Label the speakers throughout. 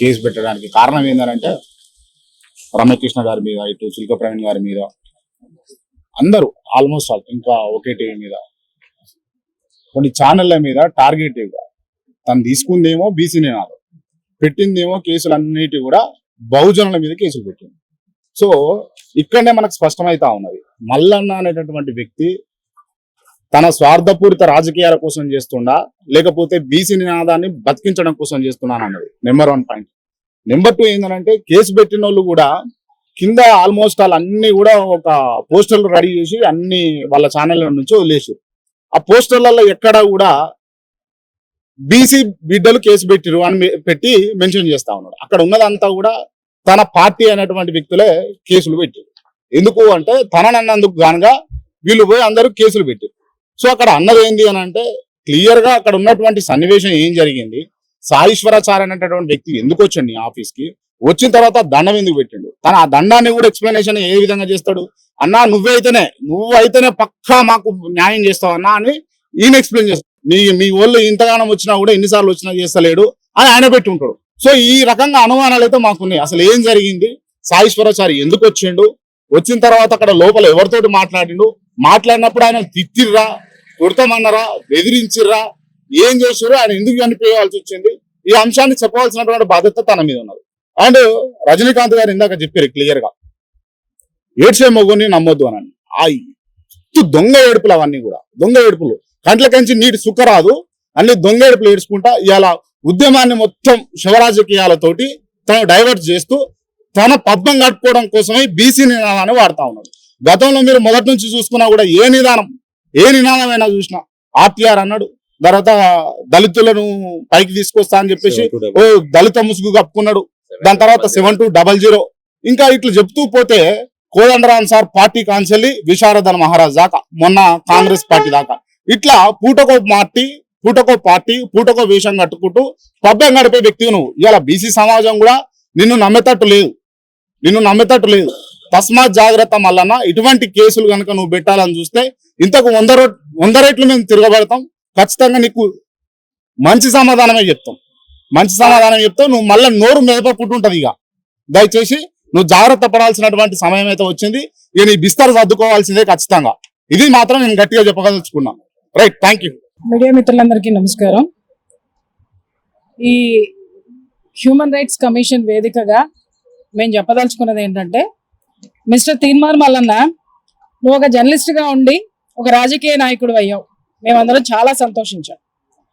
Speaker 1: Case పెట్టడానికి కారణం ఏంటంటే రమ్యకృష్ణ గారి మీద ఇటు చిల్క ప్రవీణ్ గారి మీద అందరూ ఆల్మోస్ట్ ఆల్ ఇంకా ఒకే టీవీ మీద కొన్ని ఛానళ్ళ మీద టార్గెట్ తను తీసుకుందేమో బీసీ నినాదం పెట్టిందేమో కేసులు అన్నిటి కూడా బహుజనుల మీద కేసులు పెట్టింది. సో ఇక్కడనే మనకు స్పష్టమైతా ఉన్నది మల్లన్న అనేటటువంటి వ్యక్తి తన స్వార్థపూరిత రాజకీయాల కోసం చేస్తుండా? లేకపోతే బీసీ నినాదాన్ని బతికించడం కోసం చేస్తున్నాను అన్నది? Number one point number two ఏంటంటే కేసు పెట్టిన వాళ్ళు కూడా కింద ఆల్మోస్ట్ వాళ్ళు అన్ని కూడా ఒక పోస్టర్లు రెడీ చేసి అన్ని వాళ్ళ ఛానల్ నుంచి వదిలేసారు. ఆ పోస్టర్లలో ఎక్కడ కూడా బీసీ బిడ్డలు కేసు పెట్టిరు అని పెట్టి మెన్షన్ చేస్తా ఉన్నాడు. అక్కడ ఉన్నదంతా కూడా తన పార్టీ అనేటువంటి వ్యక్తులే కేసులు పెట్టారు. ఎందుకు అంటే తననన్నందుకు గానుగా వీళ్ళు పోయి అందరూ కేసులు పెట్టారు. సో అక్కడ అన్నది ఏంటి అని అంటే క్లియర్గా అక్కడ ఉన్నటువంటి సన్నివేశం ఏం జరిగింది? సాయిశ్వరాచార్య అనేటటువంటి వ్యక్తి ఎందుకు వచ్చండి ఆఫీస్కి? వచ్చిన తర్వాత దండం ఎందుకు పెట్టిండు? తన ఆ దండాన్ని కూడా ఎక్స్ప్లెనేషన్ ఏ విధంగా చేస్తాడు? అన్నా నువ్వైతేనే నువ్వైతేనే పక్కా మాకు న్యాయం చేస్తావు అన్నా అని ఈయన ఎక్స్ప్లెయిన్ చేస్తాడు. మీ మీ వాళ్ళు ఇంతగానం వచ్చినా కూడా ఎన్నిసార్లు వచ్చినా చేస్తలేడు అని ఆయన పెట్టి ఉంటాడు. సో ఈ రకంగా అనుమానాలు అయితే మాకున్నాయి. అసలు ఏం జరిగింది? సాయిశ్వరాచారి ఎందుకు వచ్చిండు? వచ్చిన తర్వాత అక్కడ లోపల ఎవరితోటి మాట్లాడిండు? మాట్లాడినప్పుడు ఆయన తిట్టిర్రా? కొడతామన్నారా? బెదిరించిర్రా? ఏం చేసారు ఆయన ఎందుకు చనిపోయాల్సి వచ్చింది? ఈ అంశాన్ని చెప్పవలసినటువంటి బాధ్యత తన మీద ఉన్నది. అండ్ రజనీకాంత్ గారు ఇందాక చెప్పారు క్లియర్గా ఏడ్చే మొగ్గుని నమ్మొద్దు అని ఆ దొంగ ఏడుపులు అవన్నీ కూడా. దొంగ ఏడుపులు. కంట్ల కంచి నీటి సుఖ రాదు. అన్ని దొంగ ఏడుపులు ఏడ్చుకుంటా ఇవాళ ఉద్యమాన్ని మొత్తం శివరాజకీయాలతోటి తను డైవర్ట్ చేస్తూ తన పద్మం కట్టుకోవడం కోసమే బీసీ నినాదాన్ని వాడుతా ఉన్నాడు. గతంలో మీరు మొదటి నుంచి చూసుకున్నా కూడా ఏ నిదానం ఏ నినాదమైనా చూసినా. ఆర్టీఆర్ అన్నాడు తర్వాత దళితులను పైకి తీసుకొస్తా అని చెప్పేసి ఓ దళిత ముసుగు కప్పుకున్నాడు. దాని తర్వాత సెవెన్ టూ డబల్ జీరో ఇంకా ఇట్లా చెప్తూ పోతే కోదండరామ్ సార్ పార్టీ కాన్సెల్లి విశారదన్ మహారాజ్ దాకా మొన్న కాంగ్రెస్ పార్టీ దాకా. ఇట్లా పూటకో పార్టీ పూటకో పార్టీ పూటకో వేషం కట్టుకుంటూ పబ్బం గడిపే వ్యక్తి నువ్వు. ఇలా బీసీ సమాజం కూడా నిన్ను నమ్మేటట్టు లేదు. నిన్ను నమ్మేటట్టు లేదు. తస్మాత్ జాగ్రత్త మల్లన్న. ఇటువంటి కేసులు కనుక నువ్వు పెట్టాలని చూస్తే ఇంతకు వంద రో వంద రేట్లు మేము తిరగబడతాం. ఖచ్చితంగా నీకు మంచి సమాధానమే చెప్తాం. మంచి సమాధానం చెప్తావు. నువ్వు మళ్ళీ నోరు మేప ఇక. దయచేసి నువ్వు జాగ్రత్త పడాల్సినటువంటి సమయం అయితే వచ్చింది. ఇక నీ బిస్తర్ సర్దుకోవాల్సిందే ఖచ్చితంగా. ఇది మాత్రం నేను గట్టిగా చెప్పదలుచుకున్నా. Right thank you.
Speaker 2: మీడియా మిత్రులందరికీ నమస్కారం. ఈ హ్యూమన్ రైట్స్ కమిషన్ వేదికగా మేము చెప్పదలుచుకున్నది ఏంటంటే మిస్టర్ తీన్మార్ మల్లన్న నువ్వు ఒక జర్నలిస్ట్గా ఉండి ఒక రాజకీయ నాయకుడు అయ్యావు. మేమందరం చాలా సంతోషించాం.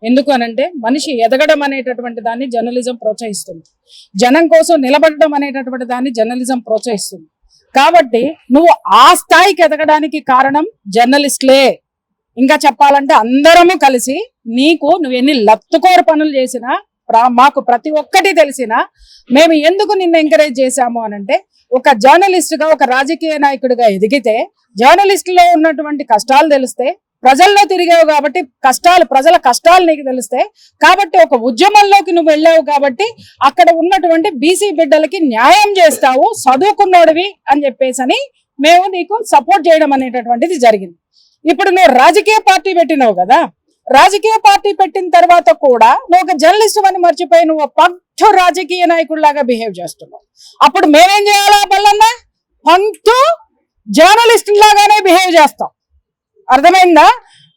Speaker 2: ఎందుకు అనంటే మనిషి ఎదగడం అనేటటువంటి దాన్ని జర్నలిజం ప్రోత్సహిస్తుంది. జనం కోసం నిలబడడం అనేటటువంటి దాన్ని జర్నలిజం ప్రోత్సహిస్తుంది. కాబట్టి నువ్వు ఆ స్థాయికి ఎదగడానికి కారణం జర్నలిస్ట్లే ఇంకా చెప్పాలంటే అందరము కలిసి నీకు నువ్వు ఎన్ని లత్తుకోరు పనులు చేసినా మాకు ప్రతి ఒక్కటి తెలిసినా మేము ఎందుకు నిన్ను ఎంకరేజ్ చేశాము అనంటే ఒక జర్నలిస్ట్గా ఒక రాజకీయ నాయకుడిగా ఎదిగితే జర్నలిస్ట్లో ఉన్నటువంటి కష్టాలు తెలిస్తే ప్రజల్లో తిరిగావు కాబట్టి కష్టాలు ప్రజల కష్టాలు నీకు తెలిస్తే కాబట్టి ఒక ఉద్యమంలోకి నువ్వు వెళ్ళావు కాబట్టి అక్కడ ఉన్నటువంటి బీసీ బిడ్డలకి న్యాయం చేస్తావు చదువుకున్నోడివి అని చెప్పేసి అని మేము నీకు సపోర్ట్ చేయడం అనేటటువంటిది జరిగింది. ఇప్పుడు నువ్వు రాజకీయ పార్టీ పెట్టినావు కదా రాజకీయ పార్టీ పెట్టిన తర్వాత కూడా నువ్వు ఒక జర్నలిస్ట్ అని మర్చిపోయి నువ్వు పంక్తు రాజకీయ నాయకుడిలాగా బిహేవ్ చేస్తున్నావు. అప్పుడు మేమేం చేయాలా బల్లన్నా? పంక్తు జర్నలిస్ట్ లాగానే బిహేవ్ చేస్తాం. అర్థమైందా?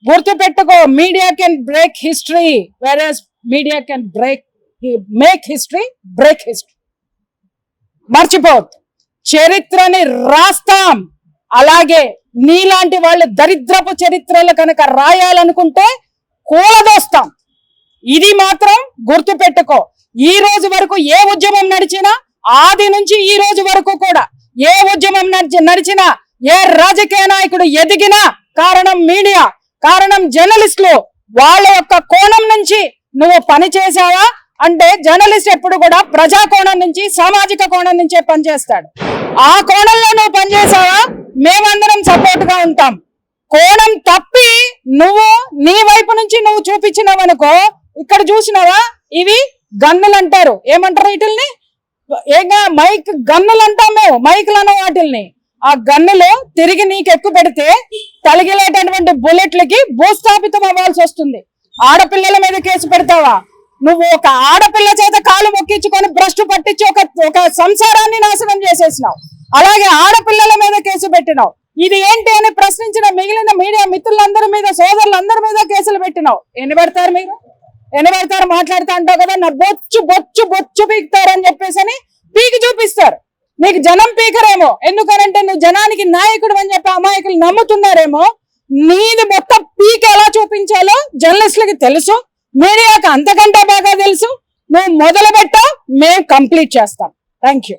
Speaker 2: గుర్తు పెట్టుకో media can break history versus media can break make history break history. మర్చిపోవద్దు. చరిత్రని రాస్తాం. అలాగే నీలాంటి వాళ్ళు దరిద్రపు చరిత్రలు కనుక రాయాలనుకుంటే కూలదోస్తాం. ఇది మాత్రం గుర్తు పెట్టుకో ఈ రోజు వరకు ఏ ఉద్యమం నడిచినా ఆది నుంచి ఈ రోజు వరకు కూడా ఏ ఉద్యమం నడిచి నడిచినా ఏ రాజకీయ నాయకుడు ఎదిగినా కారణం మీడియా కారణం జర్నలిస్టులు. వాళ్ళ యొక్క కోణం నుంచి నువ్వు పని చేశావా? అంటే జర్నలిస్ట్ ఎప్పుడు కూడా ప్రజా కోణం నుంచి సామాజిక కోణం నుంచే పనిచేస్తాడు ఆ కోణంలో నువ్వు పనిచేసావా మేమందరం సపోర్ట్గా ఉంటాం. కోణం తప్పి నువ్వు నీ వైపు నువ్వు నువ్వు చూపించినావనుకో ఇక్కడ చూసినావా? ఇవి గన్నులు అంటారు ఏమంటారు వీటిల్ని? ఏగా? మైక్ గన్నులు అంటాం మేము. మైకులు అన్న వాటిల్ని. ఆ గన్నులు తిరిగి నీకు ఎక్కువ పెడితే తలిగిలేటటువంటి బుల్లెట్లకి భూస్థాపితం అవ్వాల్సి వస్తుంది. ఆడపిల్లల మీద కేసు పెడతావా? నువ్వు ఒక ఆడపిల్ల చేత కాలు మొక్కించుకొని భ్రష్టు పట్టించి ఒక ఒక సంసారాన్ని నాశనం చేసేసినావు. అలాగే ఆడపిల్లల మీద కేసు పెట్టినావు. ఇది ఏంటి అని ప్రశ్నించిన మిగిలిన మీడియా మిత్రులందరి మీద సోదరులందరి మీద కేసులు పెట్టినావు. ఎన్ని పెడతారు మీరు? ఎన్ని పెడతారు? మాట్లాడుతా అంటావు కదా నా బొచ్చు బొచ్చు బొచ్చు పీకుతారు అని చెప్పేసి అని పీకి చూపిస్తారు. నీకు జనం పీకరేమో. ఎందుకనంటే నువ్వు జనానికి నాయకుడు అని చెప్పి అమాయకులు నమ్ముతున్నారేమో. నీది మొత్తం పీక్ ఎలా చూపించాలో జర్నలిస్టులకి తెలుసు. మీడియాకి అంతకంటే బాగా తెలుసు. నువ్వు మొదలు పెట్టావు మేము కంప్లీట్ చేస్తాం. Thank you